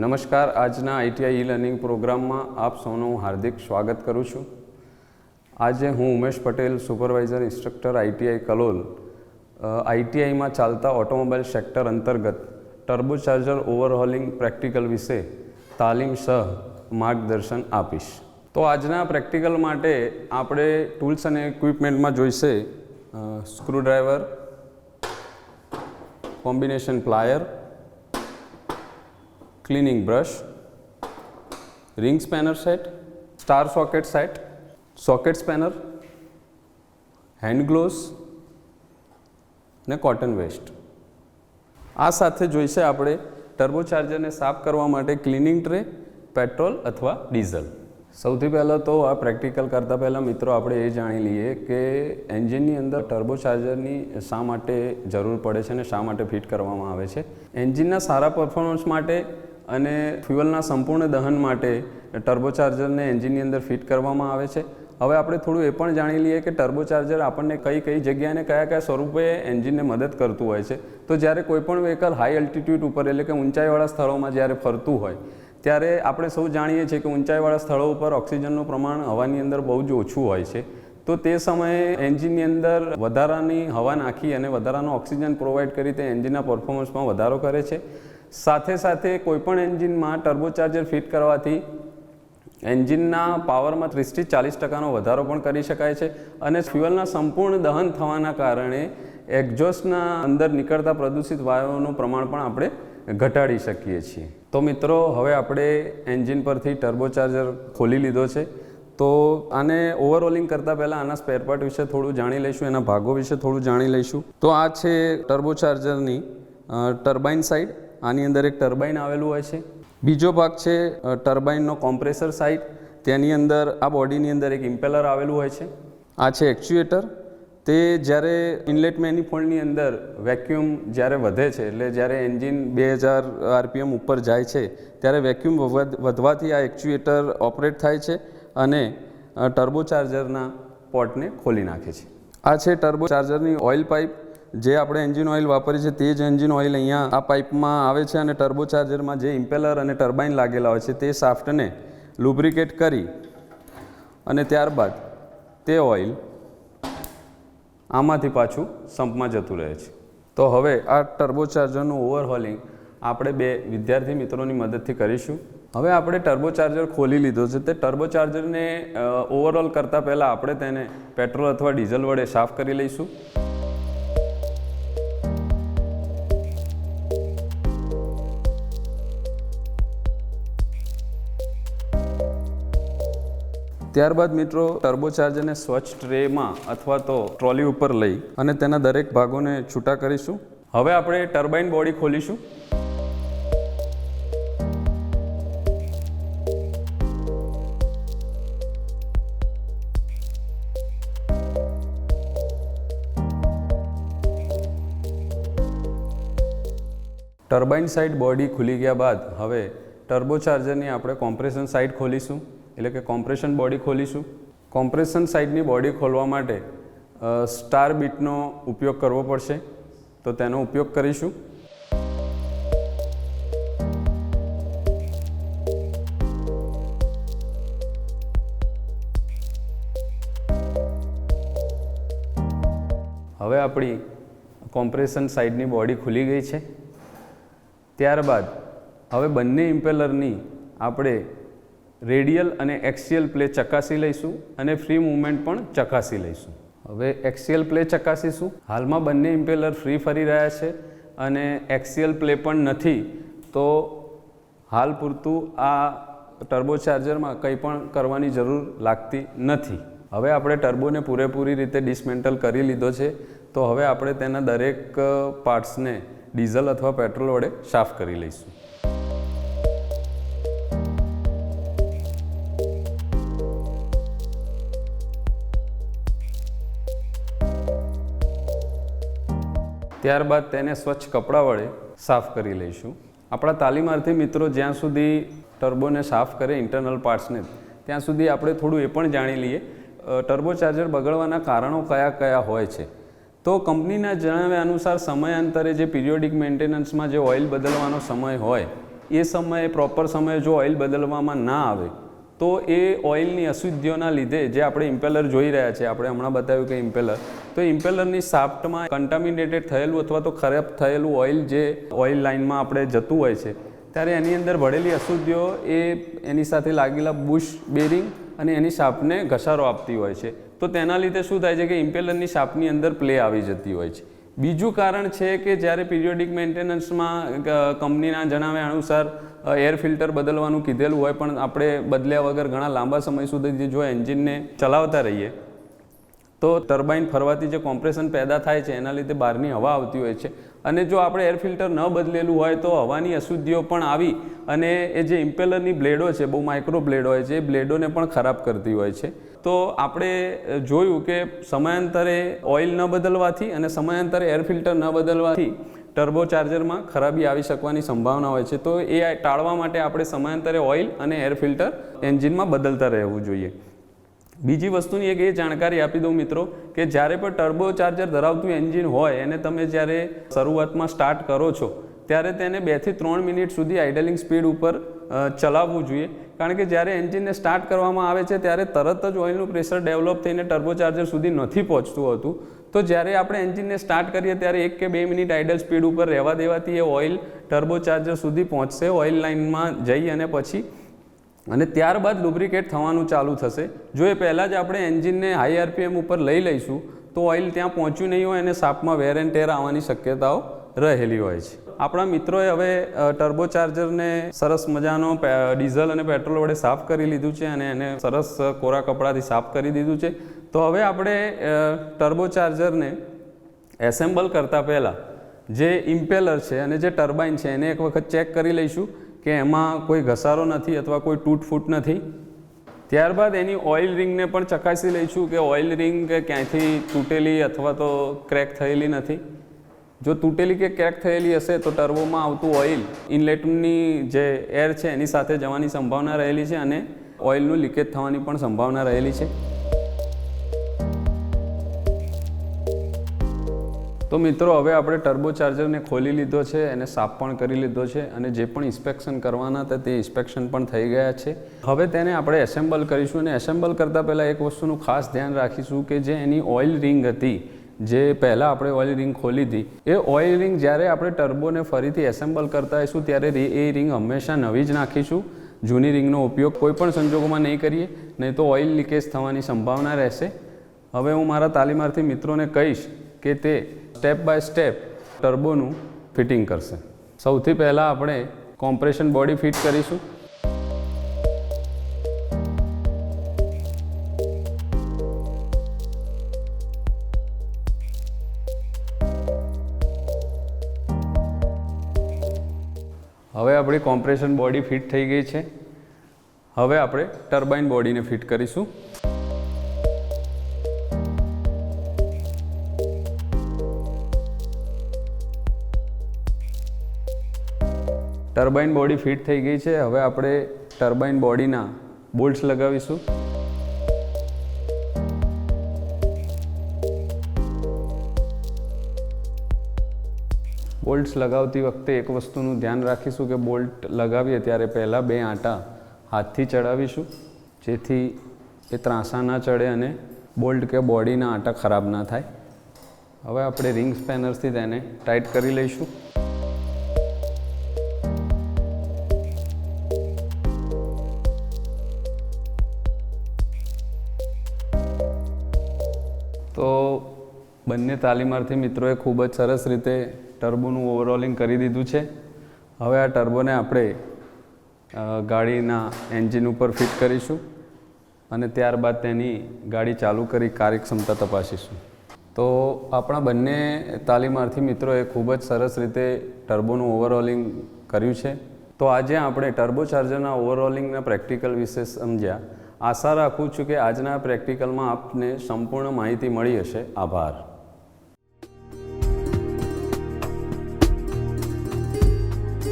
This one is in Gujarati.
નમસ્કાર. આજના આઈટીઆઈ ઈ લર્નિંગ પ્રોગ્રામમાં આપ સૌનું હાર્દિક સ્વાગત કરું છું. આજે હું Umesh Patel, supervisor instructor ITI Kalol આઈટીઆઈમાં ચાલતા ઓટોમોબાઈલ સેક્ટર અંતર્ગત ટર્બોચાર્જર ઓવરહોલિંગ પ્રેક્ટિકલ વિશે તાલીમ સહ માર્ગદર્શન આપીશ. તો આજના પ્રેક્ટિકલ માટે આપણે ટૂલ્સ અને ઇક્વિપમેન્ટમાં જોઈશે screwdriver, combination plier cleaning brush ring spanner set, star socket set, socket spanner hand gloves ને કોટન વેસ્ટ આ સાથે જોઈશે આપણે ટર્બોચાર્જરને સાફ કરવા માટે ક્લિનિંગ ટ્રે પેટ્રોલ અથવા ડીઝલ સૌથી પહેલાં તો આ પ્રેક્ટિકલ કરતાં પહેલાં મિત્રો આપણે એ જાણી લઈએ કે એન્જિનની અંદર ટર્બોચાર્જરની શા માટે જરૂર પડે છે અને શા માટે ફિટ કરવામાં આવે છે. એન્જિનના સારા પરફોર્મન્સ માટે અને ફ્યુઅલના સંપૂર્ણ દહન માટે ટર્બોચાર્જરને એન્જિનની અંદર ફિટ કરવામાં આવે છે. હવે આપણે થોડું એ પણ જાણી લઈએ કે ટર્બોચાર્જર આપણને કઈ કઈ જગ્યાને કયા કયા સ્વરૂપે એન્જિનને મદદ કરતું હોય છે. તો જ્યારે કોઈપણ વ્હીકલ હાઈ અલ્ટિટ્યૂડ ઉપર એટલે કે ઊંચાઈવાળા સ્થળોમાં જ્યારે ફરતું હોય, ત્યારે આપણે સૌ જાણીએ છીએ કે ઊંચાઈવાળા સ્થળો ઉપર ઓક્સિજનનું પ્રમાણ હવાની અંદર બહુ જ ઓછું હોય છે. તો તે સમયે એન્જિનની અંદર વધારાની હવા નાખી અને વધારાનો ઓક્સિજન પ્રોવાઈડ કરી તે એન્જિનના પરફોર્મન્સમાં વધારો કરે છે. સાથે સાથે કોઈપણ એન્જિનમાં ટર્બોચાર્જર ફિટ કરવાથી એન્જિનના પાવરમાં ત્રીસથી ચાલીસ ટકાનો વધારો પણ કરી શકાય છે અને ફ્યુઅલના સંપૂર્ણ દહન થવાના કારણે એક્ઝોસ્ટના અંદર નીકળતા પ્રદૂષિત વાયુઓનું પ્રમાણ પણ આપણે ઘટાડી શકીએ છીએ. તો મિત્રો, હવે આપણે એન્જિન પરથી ટર્બોચાર્જર ખોલી લીધો છે. તો આને ઓવરઓલિંગ કરતાં પહેલાં આના સ્પેરપાર્ટ વિશે થોડું જાણી લઈશું, એના ભાગો વિશે થોડું જાણી લઈશું. તો આ છે ટર્બોચાર્જરની ટર્બાઇન સાઈડ આની અંદર એક ટર્બાઇન આવેલું હોય છે. બીજો ભાગ છે ટર્બાઇનનો કોમ્પ્રેસર સાઇટ તેની અંદર આ બોડીની અંદર એક ઇમ્પેલર આવેલું હોય છે. આ છે એક્ચ્યુએટર. તે જ્યારે ઇનલેટ મેનિફોલ્ડની અંદર વેક્યુમ જ્યારે વધે છે, એટલે જ્યારે એન્જિન બે હજાર આરપીએમ ઉપર જાય છે, ત્યારે વેક્યુમ વધવાથી આ એક્ચ્યુએટર ઓપરેટ થાય છે અને ટર્બોચાર્જરના પોર્ટને ખોલી નાખે છે. આ છે ટર્બોચાર્જરની ઓઇલ પાઇપ. જે આપણે એન્જિન ઓઇલ વાપરીએ છીએ તે જ એન્જિન ઓઇલ અહીંયા આ પાઇપમાં આવે છે અને ટર્બોચાર્જરમાં જે ઇમ્પેલર અને ટર્બાઇન લાગેલા હોય છે તે સાફ્ટને લુબ્રિકેટ કરી અને ત્યારબાદ તે ઓઇલ આમાંથી પાછું સંપમાં જતું રહે છે. તો હવે આ ટર્બોચાર્જરનું ઓવરહોલિંગ આપણે બે વિદ્યાર્થી મિત્રોની મદદથી કરીશું. હવે આપણે ટર્બોચાર્જર ખોલી લીધો છે તે ટર્બોચાર્જરને ઓવરઓલ કરતાં પહેલાં આપણે તેને પેટ્રોલ અથવા ડીઝલ વડે સાફ કરી લઈશું. ત્યારબાદ મિત્રો ટર્બોચાર્જરને સ્વચ્છ ટ્રેમાં અથવા તો ટ્રોલી ઉપર લઈ અને તેના દરેક ભાગોને છૂટા કરીશું. હવે આપણે ટર્બાઇન બોડી ખોલીશું. ટર્બાઇન સાઇડ બોડી ખુલી ગયા બાદ હવે ટર્બોચાર્જરની આપણે કોમ્પ્રેશન સાઇડ ખોલીશું. એટલે કે કોમ્પ્રેશન બોડી ખોલીશું. કોમ્પ્રેશન સાઇડની બોડી ખોલવા માટે સ્ટાર બીટનો ઉપયોગ કરવો પડશે. તો તેનો ઉપયોગ કરીશું. હવે આપણી કોમ્પ્રેશન સાઇડની બોડી ખુલી ગઈ છે. ત્યારબાદ, હવે બંને ઇમ્પેલરની આપણે રેડિયલ અને એક્સિયલ પ્લે ચકાસી લઈશું અને ફ્રી મૂવમેન્ટ પણ ચકાસી લઈશું. હવે એક્સિયલ પ્લે ચકાસીશું. હાલમાં બંને ઇમ્પેલર ફ્રી ફરી રહ્યા છે અને એક્સિયલ પ્લે પણ નથી, તો હાલ પૂરતું આ ટર્બોચાર્જરમાં કંઈ પણ કરવાની જરૂર લાગતી નથી. હવે આપણે ટર્બોને પૂરેપૂરી રીતે ડિસમેન્ટલ કરી લીધો છે, તો હવે આપણે તેના દરેક પાર્ટ્સને ડીઝલ અથવા પેટ્રોલ વડે સાફ કરી લઈશું. ત્યારબાદ તેને સ્વચ્છ કપડાં વડે સાફ કરી લઈશું. આપણા તાલીમાર્થી મિત્રો જ્યાં સુધી ટર્બોને સાફ કરે ઇન્ટરનલ પાર્ટ્સને ત્યાં સુધી આપણે થોડું એ પણ જાણી લઈએ ટર્બોચાર્જર બગડવાના કારણો કયા કયા હોય છે. તો કંપનીના જણાવ્યા અનુસાર સમયાંતરે જે પિરિયોડિક મેન્ટેનન્સમાં જે ઓઇલ બદલવાનો સમય હોય, એ સમયે પ્રોપર સમયે જો ઓઇલ બદલવામાં ના આવે તો એ ઓઇલની અશુદ્ધિઓના લીધે જે આપણે ઇમ્પેલર જોઈ રહ્યા છે, આપણે હમણાં બતાવ્યું કે ઇમ્પેલર તો ઇમ્પેલરની સાફ્ટમાં કન્ટામિનેટેડ થયેલું અથવા તો ખરાબ થયેલું ઓઇલ જે ઓઇલ લાઇનમાં આપણે જતું હોય છે, ત્યારે એની અંદર ભળેલી અશુદ્ધિઓ એ એની સાથે લાગેલા બુશ બેરિંગ અને એની સાપને ઘસારો આપતી હોય છે. તો તેના લીધે શું થાય છે કે ઇમ્પેલરની શાપની અંદર પ્લે આવી જતી હોય છે. બીજું કારણ છે કે જ્યારે પિરિયોડિક મેન્ટેનન્સમાં કંપનીના જણાવ્યા અનુસાર એર ફિલ્ટર બદલવાનું કીધેલું હોય, પણ આપણે બદલ્યા વગર ઘણા લાંબા સમય સુધી જો એન્જિનને ચલાવતા રહીએ, તો ટર્બાઇન ફરવાથી જે કોમ્પ્રેશન પેદા થાય છે, એના લીધે બહારની હવા આવતી હોય છે. અને જો આપણે એર ફિલ્ટર ન બદલેલું હોય, તો હવાની અશુદ્ધિઓ પણ આવી અને એ જે ઇમ્પેલરની બ્લેડો છે, બહુ માઇક્રો બ્લેડ હોય છે, એ બ્લેડોને પણ ખરાબ કરતી હોય છે. તો આપણે જોયું કે સમયાંતરે ઓઇલ ન બદલવાથી અને સમયાંતરે એર ફિલ્ટર ન બદલવાથી ટર્બો ચાર્જરમાં ખરાબી આવી શકવાની સંભાવના હોય છે. તો એ ટાળવા માટે આપણે સમયાંતરે ઓઇલ અને એર ફિલ્ટર એન્જિનમાં બદલતા રહેવું જોઈએ. બીજી વસ્તુની એક એ જાણકારી આપી દઉં મિત્રો કે જ્યારે પણ ટર્બો ચાર્જર ધરાવતું એન્જિન હોય, એને તમે જ્યારે શરૂઆતમાં સ્ટાર્ટ કરો છો, ત્યારે તેને બેથી ત્રણ મિનિટ સુધી આઇડલિંગ સ્પીડ ઉપર ચલાવવું જોઈએ. કારણ કે જ્યારે એન્જિનને સ્ટાર્ટ કરવામાં આવે છે, ત્યારે તરત જ ઓઇલનું પ્રેશર ડેવલપ થઈને ટર્બો ચાર્જર સુધી નથી પહોંચતું હતું. તો જ્યારે આપણે એન્જિનને સ્ટાર્ટ કરીએ, ત્યારે એક કે બે મિનિટ આઇડલ સ્પીડ ઉપર રહેવા દેવાથી એ ઓઇલ ટર્બો ચાર્જર સુધી પહોંચશે, ઓઇલ લાઇનમાં જઈ અને પછી. અને ત્યારબાદ લુબ્રિકેટ થવાનું ચાલુ થશે. જો એ પહેલાં જ આપણે એન્જિનને હાઈ આરપીએમ ઉપર લઈ લઈશું, તો ઓઇલ ત્યાં પહોંચ્યું નહીં હોય અને સાપમાં વેર એન્ડ ટેર આવવાની શક્યતાઓ રહેલી હોય છે. આપણા મિત્રોએ હવે ટર્બો ચાર્જરને સરસ મજાનો ડીઝલ અને પેટ્રોલ વડે સાફ કરી લીધું છે અને એને સરસ કોરા કપડાથી સાફ કરી દીધું છે. તો હવે આપણે ટર્બો ચાર્જરને એસેમ્બલ કરતાં પહેલાં જે ઇમ્પેલર છે અને જે ટર્બાઇન છે એને એક વખત ચેક કરી લઈશું કે એમાં કોઈ ઘસારો નથી અથવા કોઈ તૂટફૂટ નથી. ત્યારબાદ એની ઓઇલ રિંગને પણ ચકાસી લઈશું કે ઓઇલ રિંગ ક્યાંયથી તૂટેલી અથવા તો ક્રેક થયેલી નથી. જો તૂટેલી કે ક્રેક થયેલી હશે તો ટર્બોમાં આવતું ઓઇલ ઇનલેટની જે એર છે એની સાથે જવાની સંભાવના રહેલી છે અને ઓઇલનું લીકેજ થવાની પણ સંભાવના રહેલી છે. તો મિત્રો, હવે આપણે ટર્બો ચાર્જરને ખોલી લીધો છે એને સાફ પણ કરી લીધો છે અને જે પણ ઇન્સ્પેક્શન કરવાના હતા તે ઇન્સ્પેક્શન પણ થઈ ગયા છે. હવે તેને આપણે એસેમ્બલ કરીશું અને એસેમ્બલ કરતાં પહેલાં એક વસ્તુનું ખાસ ધ્યાન રાખીશું કે જે એની ઓઇલ રિંગ હતી જે પહેલાં આપણે ઓઇલ રિંગ ખોલી હતી, એ ઓઇલ રિંગ જ્યારે આપણે ટર્બોને ફરીથી એસેમ્બલ કરતા હોઈશું ત્યારે એ રિંગ હંમેશા નવી જ નાખીશું. જૂની રિંગનો ઉપયોગ કોઈપણ સંજોગોમાં નહીં કરીએ, નહીં તો ઓઇલ લીકેજ થવાની સંભાવના રહેશે. હવે હું મારા તાલીમાર્થી મિત્રોને કહીશ કે તે સ્ટેપ બાય સ્ટેપ ટર્બોનું ફિટિંગ કરશે. સૌથી પહેલાં આપણે કોમ્પ્રેશન બોડી ફિટ કરીશું. હવે આપણી કોમ્પ્રેશન બોડી ફિટ થઈ ગઈ છે. હવે આપણે ટર્બાઇન બોડીને ફિટ કરીશું. ટર્બાઇન બોડી ફિટ થઈ ગઈ છે. હવે આપણે ટર્બાઇન બોડીના બોલ્ટ્સ લગાવીશું. બોલ્ટ્સ લગાવતી વખતે એક વસ્તુનું ધ્યાન રાખીશું કે બોલ્ટ લગાવીએ ત્યારે પહેલાં બે આંટા હાથથી ચડાવીશું, જેથી એ ત્રાંસા ના ચડે અને બોલ્ટ કે બોડીના આંટા ખરાબ ના થાય. હવે આપણે રિંગ સ્પેનર્સથી તેને ટાઈટ કરી લઈશું. તો બંને તાલીમાર્થી મિત્રોએ ખૂબ જ સરસ રીતે ટર્બોનું ઓવરઓલિંગ કરી દીધું છે. હવે આ ટર્બોને આપણે ગાડીના એન્જિન ઉપર ફિટ કરીશું અને ત્યારબાદ તેની ગાડી ચાલુ કરી કાર્યક્ષમતા તપાસીશું. તો આપણા બંને તાલીમાર્થી મિત્રોએ ખૂબ જ સરસ રીતે ટર્બોનું ઓવરઓલિંગ કર્યું છે. તો આજે આપણે ટર્બો ચાર્જરના ઓવરઓલિંગના પ્રેક્ટિકલ વિશે સમજ્યા. આશા રાખું છું કે આજના પ્રેક્ટિકલમાં આપને સંપૂર્ણ માહિતી મળી હશે. આભાર.